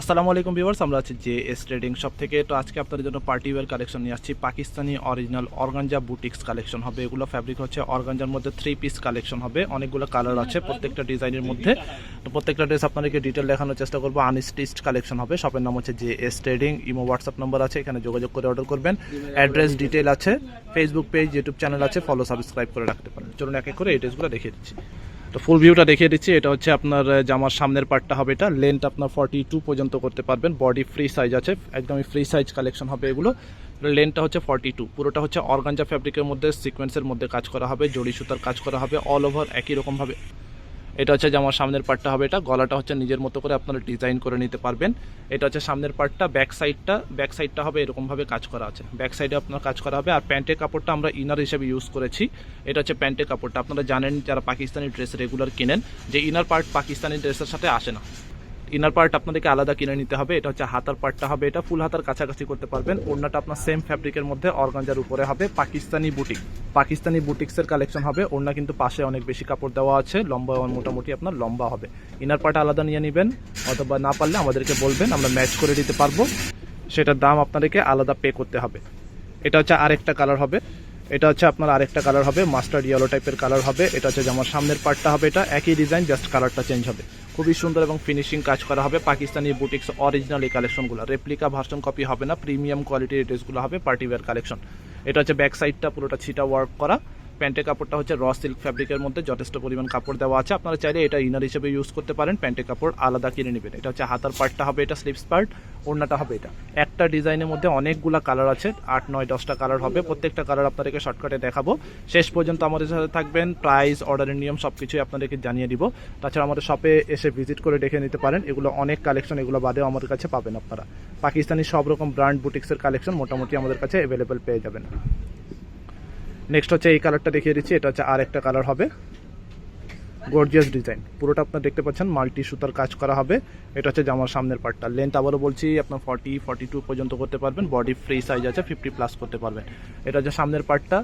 আসসালামু আলাইকুম ভিউয়ার্স, আমরা আছি জে এস ট্রেডিং শপ থেকে। তো আজকে আপনাদের জন্য পার্টি ওয়্যার কালেকশন নিয়ে আসছি। Pakistani original organza boutiques collection হবে। এগুলো ফ্যাব্রিক হচ্ছে অর্গানজার মধ্যে থ্রি পিস কালেকশন হবে। অনেকগুলো কালার আছে প্রত্যেকটা ডিজাইনের মধ্যে। তো প্রত্যেকটা ড্রেস আপনাদেরকে ডিটেল দেখানোর চেষ্টা করব। আনস্টিচড কালেকশন হবে। শপের নাম হচ্ছে J S trading. Imo WhatsApp number আছে, এখানে যোগাযোগ করে অর্ডার করবেন। অ্যাড্রেস ডিটেল আছে। ফেসবুক পেজ ইউটিউব চ্যানেল আছে। ফলো সাবস্ক্রাইব করে রাখতে পারেন। চলুন এক এক করে এই ড্রেসগুলো দেখিয়ে দিচ্ছি। তো ফুল ভিউটা দেখিয়ে দিচ্ছি। এটা হচ্ছে আপনার জামার সামনের পার্টটা হবে এটা। লেন্থ আপনার ফর্টি টু পর্যন্ত করতে পারবেন। বডি ফ্রি সাইজ আছে। একদমই ফ্রি সাইজ কালেকশন হবে এগুলো। লেন্থটা হচ্ছে ফর্টি টু পুরোটা হচ্ছে অর্গানজা ফ্যাব্রিকের মধ্যে সিকোয়েন্সের মধ্যে কাজ করা হবে। জড়ি সুতার কাজ করা হবে। অল ওভার একই রকমভাবে এটা হচ্ছে জামার সামনের পার্টটা হবে এটা। গলাটা হচ্ছে নিজের মতো করে আপনারা ডিজাইন করে নিতে পারবেন। এটা হচ্ছে সামনের পার্টটা ব্যাক সাইডটা ব্যাক সাইডটা হবে, এরকমভাবে কাজ করা আছে। ব্যাক সাইডে আপনার কাজ করা হবে। আর প্যান্টের কাপড়টা আমরা ইনার হিসেবে ইউজ করেছি। এটা হচ্ছে প্যান্টের কাপড়টা। আপনারা জানেন যারা পাকিস্তানি ড্রেস রেগুলার কিনেন, যে ইনার পার্ট পাকিস্তানি ড্রেসের সাথে আসে না। ইনার পার্ট আপনাদেরকে আলাদা কিনে নিতে হবে, এটা হচ্ছে হাতার পার্টটা হবে এটা ফুল হাতার কাছাকাছি করতে পারবেন। ওড়নাটা আপনার সেম ফ্যাব্রিকের মধ্যে অর্গানজার উপরে হবে, পাকিস্তানি বুটিক পাকিস্তানি বুটিক্সের কালেকশন হবে, ওড়না কিন্তু পাশে অনেক বেশি কাপড় দেওয়া আছে, লম্বা মোটামুটি আপনার লম্বা হবে। ইনার পার্ট আলাদা নিয়ে নেবেন, অথবা না পারলে আমাদেরকে বলবেন, আমরা ম্যাচ করে দিতে পারব। সেটার দাম আপনাদেরকে আলাদা পে করতে হবে। এটা হচ্ছে আরেকটা কালার হবে। এটা হচ্ছে আপনার আরেকটা কালার হবে মাস্টার্ড ইয়েলো টাইপের কালার হবে, এটা হচ্ছে যেমন সামনের পার্টটা হবে এটা, একই ডিজাইন জাস্ট কালারটা চেঞ্জ হবে। খুবই সুন্দর এবং ফিনিশিং কাজ করা হবে, পাকিস্তানি বুটিক্স অরিজিনাল এই কালেকশনগুলো রেপ্লিকা ভার্সন কপি হবে না প্রিমিয়াম কোয়ালিটির ড্রেসগুলো হবে পার্টিওয়ার কালেকশন এটা হচ্ছে ব্যাক সাইডটা পুরোটা ছিটা ওয়ার্ক করা। প্যান্টের কাপড়টা হচ্ছে র সিল্ক ফ্যাব্রিকের মধ্যে যথেষ্ট পরিমাণ কাপড় দেওয়া আছে। আপনারা চাইলে এটা ইনার হিসেবে ইউজ করতে পারেন, প্যান্টের কাপড় আলাদা কিনে নেবেন। এটা হচ্ছে হাতার পার্টটা হবে, এটা স্লিপস পার্ট ওড়নাটা হবে এটা। একটা ডিজাইনের মধ্যে অনেকগুলা কালার আছে, আট, নয়, দশটা কালার হবে। প্রত্যেকটা কালার আপনাদেরকে শর্টকাটে দেখাবো। শেষ পর্যন্ত আমাদের সাথে থাকবেন প্রাইস অর্ডারের নিয়ম সব কিছুই আপনাদেরকে জানিয়ে দিব। তাছাড়া আমাদের শপে এসে ভিজিট করে দেখে নিতে পারেন। এগুলো অনেক কালেকশন এগুলো বাদেও আমাদের কাছে পাবেন আপনারা। পাকিস্তানি সব রকম ব্র্যান্ড বুটিক্সের কালেকশন মোটামুটি আমাদের কাছে অ্যাভেলেবেল পেয়ে যাবেন। নেক্সট হচ্ছে এই কালারটা দেখিয়ে দিচ্ছি, এটা হচ্ছে আর একটা কালার হবে। গর্জিয়াস ডিজাইন পুরোটা আপনার দেখতে পাচ্ছেন মাল্টি সুতার কাজ করা হবে। এটা হচ্ছে জামার সামনের পার্টটা লেন্থ আবারও বলছি, আপনার ফর্টি ফর্টি টু পর্যন্ত করতে পারবেন। বডি ফ্রি সাইজ আছে ফিফটি প্লাস করতে পারবেন। এটা হচ্ছে সামনের পার্টটা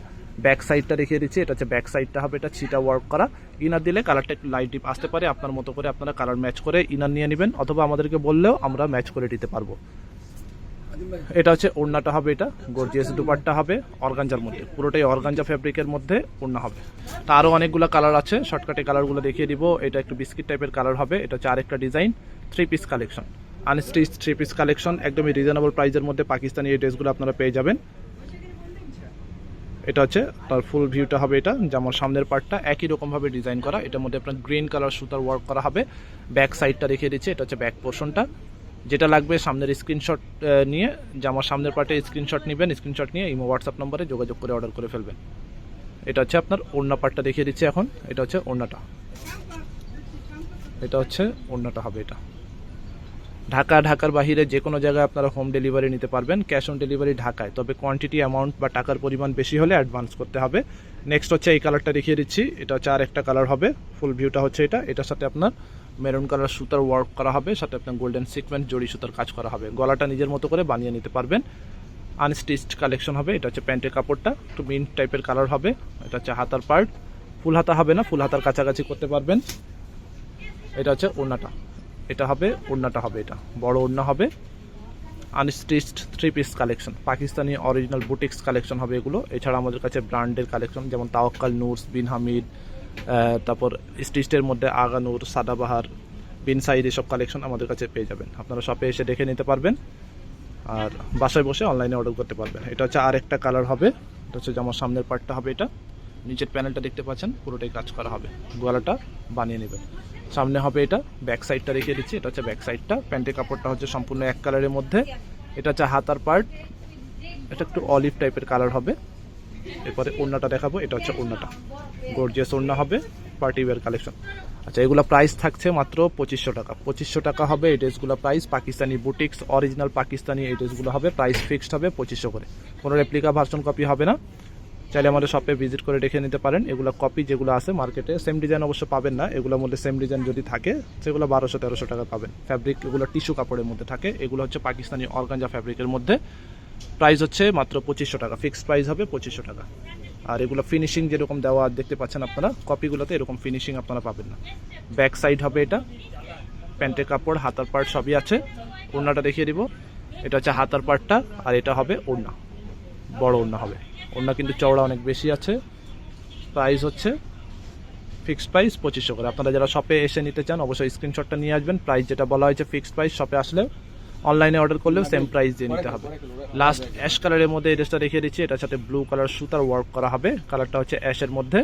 ব্যাক সাইডটা দেখিয়ে দিচ্ছি, এটা হচ্ছে ব্যাক সাইডটা হবে, এটা ছিটা ওয়ার্ক করা। ইনার দিলে কালারটা একটু লাইট ডিপ আসতে পারে, আপনার মতো করে আপনারা কালার ম্যাচ করে ইনার নিয়ে নেবেন, অথবা আমাদেরকে বললেও আমরা ম্যাচ করে দিতে পারব। এটা হচ্ছে ওড়নাটা হবে এটা গর্জিয়াস দুপাট্টা হবে, অর্গানজার মধ্যে। পুরোটাই অর্গানজা ফ্যাব্রিকের মধ্যে ওড়না হবে। তা আরও অনেকগুলো কালার আছে শর্টকাটে কালারগুলো দেখিয়ে দিব। এটা একটু বিস্কিট টাইপের কালার হবে, এটা হচ্ছে আরেকটা design three piece collection unstitch three piece collection একদমই রিজনেবল প্রাইসের মধ্যে পাকিস্তানি এই ড্রেসগুলো আপনারা পেয়ে যাবেন। এটা হচ্ছে, তার ফুল ভিউটা হবে এটা যেমন সামনের পার্টটা একই রকমভাবে ডিজাইন করা, এটার মধ্যে আপনার গ্রিন কালার সুতার ওয়ার্ক করা হবে। ব্যাক সাইডটা দেখিয়ে দিচ্ছে, এটা হচ্ছে ব্যাক পোর্শনটা যেটা লাগবে সামনের স্ক্রিনশট নিয়ে জামার সামনের পার্টে স্ক্রিনশট নেবেন স্ক্রিনশট নিয়ে ইমো হোয়াটসঅ্যাপ নম্বরে যোগাযোগ করে অর্ডার করে ফেলবেন। এটা হচ্ছে আপনার ওড়না পার্টটা দেখিয়ে দিচ্ছি এখন। এটা হচ্ছে ওড়নাটা। এটা হচ্ছে ওড়নাটা হবে এটা। ঢাকা, ঢাকার বাহিরে যে কোনো জায়গায় আপনারা হোম ডেলিভারি নিতে পারবেন। ক্যাশ অন ডেলিভারি ঢাকায়। তবে কোয়ান্টিটি অ্যামাউন্ট বা টাকার পরিমাণ বেশি হলে অ্যাডভান্স করতে হবে। নেক্সট হচ্ছে এই কালারটা দেখিয়ে দিচ্ছি। এটা হচ্ছে আর একটা কালার হবে। ফুল ভিউটা হচ্ছে এটা। এটার সাথে আপনার মেরুন কালার সুতার ওয়ার্ক করা হবে, সাথে আপনার গোল্ডেন সিকোয়েন্স জড়ি সুতার কাজ করা হবে। গলাটা নিজের মতো করে বানিয়ে নিতে পারবেন। আনস্টিচড কালেকশন হবে, এটা হচ্ছে প্যান্টের কাপড়টা, একটু মিন্ট টাইপের কালার হবে, এটা হচ্ছে হাতার পার্ট ফুল হাতা হবে না, ফুল হাতার কাছাকাছি করতে পারবেন। এটা হচ্ছে ওড়নাটা, এটা হবে, ওড়নাটা হবে এটা, বড় ওড়না হবে। Unstitched three piece collection Pakistani original boutiques collection হবে এগুলো। এছাড়া আমাদের কাছে ব্র্যান্ডের কালেকশন যেমন তাওয়াক্কাল, নূরস, বিন হামিদ তারপর স্টিচের মধ্যে আগানুর, সাদাবাহার বিন সাইড এসব কালেকশন আমাদের কাছে পেয়ে যাবেন। আপনারা শপে এসে দেখে নিতে পারবেন। আর বাসায় বসে অনলাইনে অর্ডার করতে পারবেন। এটা হচ্ছে আরেকটা কালার হবে। এটা হচ্ছে যেমন সামনের পার্টটা হবে এটা। নিচের প্যানেলটা দেখতে পাচ্ছেন, পুরোটাই কাজ করা হবে। গলাটা বানিয়ে নেবেন। সামনে হবে এটা ব্যাক সাইডটা রেখে দিচ্ছি। এটা হচ্ছে ব্যাক সাইডটা প্যান্টের কাপড়টা হচ্ছে সম্পূর্ণ এক কালারের মধ্যে। এটা হচ্ছে হাতার পার্ট এটা একটু অলিভ টাইপের কালার হবে। এরপরে ওড়নাটা দেখাবো, এটা হচ্ছে ওড়নাটা। গর্জিয়াস ওড়না হবে, পার্টি ওয়্যার কালেকশন। আচ্ছা এগুলো প্রাইস থাকছে মাত্র পঁচিশশো টাকা। পঁচিশশো টাকা হবে এই ড্রেসগুলো price Pakistani boutiques original Pakistani এই ড্রেসগুলো হবে প্রাইস ফিক্সড হবে পঁচিশশো করে। কোনো রেপ্লিকা ভার্সন কপি হবে না। চাইলে আমাদের শপে ভিজিট করে দেখে নিতে পারেন, এগুলো কপি যেগুলো আছে মার্কেটে সেম ডিজাইন অবশ্য পাবেন না এগুলোর মধ্যে সেম ডিজাইন যদি থাকে, সেগুলো বারোশো তেরোশো টাকা পাবেন। ফ্যাব্রিক এগুলো টিস্যু কাপড়ের মধ্যে থাকে, এগুলো হচ্ছে পাকিস্তানি অর্গানজা ফ্যাব্রিকের মধ্যে। প্রাইস হচ্ছে মাত্র পঁচিশশো টাকা। ফিক্সড প্রাইস হবে পঁচিশশো টাকা। আর এগুলো ফিনিশিং যেরকম দেওয়া দেখতে পাচ্ছেন আপনারা কপিগুলোতে এরকম ফিনিশিং আপনারা পাবেন না। ব্যাক সাইড হবে এটা। প্যান্টের কাপড়, হাতার পার্ট সবই আছে। ওড়নাটা দেখিয়ে দিব। এটা হচ্ছে হাতার পার্টটা আর এটা হবে ওড়না। বড় ওড়না হবে। ওড়না কিন্তু চওড়া অনেক বেশি আছে। প্রাইস হচ্ছে ফিক্সড প্রাইস পঁচিশশো করে। আপনারা যারা শপে এসে নিতে চান, অবশ্যই স্ক্রিনশটটা নিয়ে আসবেন। প্রাইস যেটা বলা হয়েছে ফিক্সড প্রাইস শপে আসলে অনলাইনে অর্ডার করলেও সেম প্রাইস দিয়ে নিতে হবে। লাস্ট অ্যাশ কালারের মধ্যে এই ড্রেসটা দেখিয়ে দিচ্ছি, এটার সাথে ব্লু কালার সুতার ওয়ার্ক করা হবে। কালারটা হচ্ছে অ্যাশের মধ্যে।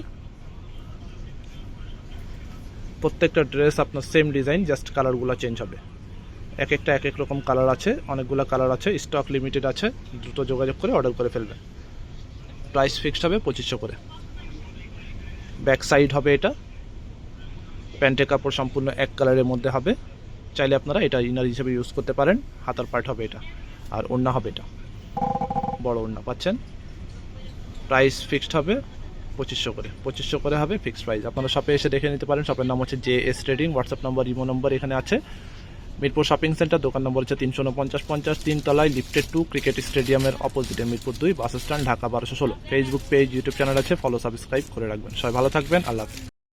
প্রত্যেকটা ড্রেস আপনার সেম ডিজাইন জাস্ট কালারগুলো চেঞ্জ হবে। এক একটা এক এক রকম কালার আছে, অনেকগুলো কালার আছে স্টক লিমিটেড আছে দ্রুত যোগাযোগ করে অর্ডার করে ফেলবেন। প্রাইস ফিক্সড হবে পঁচিশশো করে। ব্যাক সাইড হবে এটা। প্যান্টের কাপড় সম্পূর্ণ এক কালারের মধ্যে হবে। চাইলে আপনারা এটা ইনার হিসেবে ইউজ করতে পারেন। হাতার পার্ট হবে এটা। আর ওড়না হবে এটা। বড় ওড়না পাচ্ছেন। প্রাইস ফিক্সড হবে পঁচিশশো করে। পঁচিশশো করে হবে ফিক্সড প্রাইস আপনারা শপে এসে দেখে নিতে পারেন। শপের নাম হচ্ছে J S trading WhatsApp number Imo number এখানে আছে। মিরপুর শপিং সেন্টার দোকান নম্বর হচ্ছে তিনশো উনপঞ্চাশ পঞ্চাশ তিনতলায় লিফটেড টু ক্রিকেট স্টেডিয়ামের অপোজিটে মিরপুর দুই বাস স্ট্যান্ড ঢাকা বারোশো ষোলো। ফেসবুক পেজ ইউটিউব চ্যানেল আছে। ফলো সাবস্ক্রাইব করে রাখবেন। সবাই ভালো থাকবেন। আল্লাহ